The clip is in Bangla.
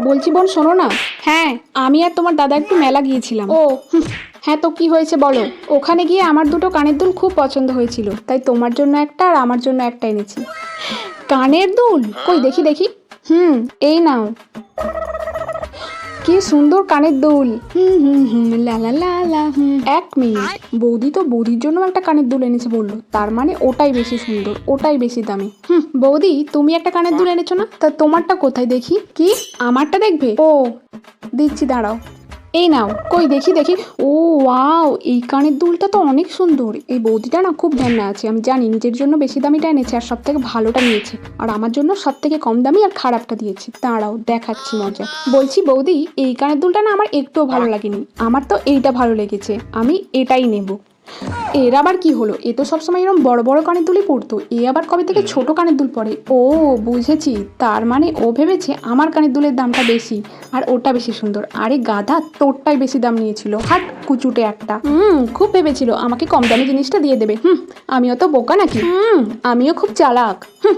বলছি বোন শোনো না। হ্যাঁ। আমি আর তোমার দাদা একটু মেলা গিয়েছিলাম। ও। হ্যাঁ তো কি হয়েছে বলো? ওখানে গিয়ে আমার দুটো কানের দুল খুব পছন্দ হয়েছিল। তাই তোমার জন্য একটা আর আমার জন্য একটা এনেছি। কানের দুল? কই দেখি দেখি। হুম এই নাও। কি সুন্দর কানের দুল। হুম হুম হুম লা লা লা লা এক মিনিট। বৌদি তো বৌদির জন্য একটা কানের দুল এনেছে বলল। তার মানে ওটাই বেশি সুন্দর ওটাই বেশি দামি। হুম বৌদি তুমি একটা কানের দুল এনেছো না? তা তোমারটা কোথায় দেখি? কি? আমারটা দেখবে? ও দিচ্ছি দাঁড়াও। এই নাও, কই দেখি দেখি। ও, ওয়াও, এই কানের দুলটা তো অনেক সুন্দর। এই বৌদিটা না খুব ধ্যানে আছে। আমি জানি, নিজের জন্য বেশি দামিটা এনেছে আর সব থেকে ভালোটা নিয়েছে। আর আমার জন্য সব থেকে কম দামি আর খারাপটা দিয়েছে। দাঁড়াও, দেখাচ্ছি মজা। বলছি, বৌদি, এই কানের দুলটা না আমার একটুও ভালো লাগেনি। আমার তো এইটা ভালো লেগেছে। আমি এটাই নেব। এর আবার কি হলো? এ তো সবসময় এরকম বড় বড় কানের দুলই পড়তো এ আবার কবে থেকে ছোট কানের দুল পরে? ও বুঝেছি। তার মানে ও ভেবেছে আমার কানের দুলের দামটা বেশি আর ওটা বেশি সুন্দর। আরে গাধা তোরটাই বেশি দাম নিয়েছিল। হাট কুচুটে একটা। হুম খুব ভেবেছিল। আমাকে কম দামি জিনিসটা দিয়ে দেবে। হুম আমিও তো বোকা নাকি? হুম। আমিও খুব চালাক। হুম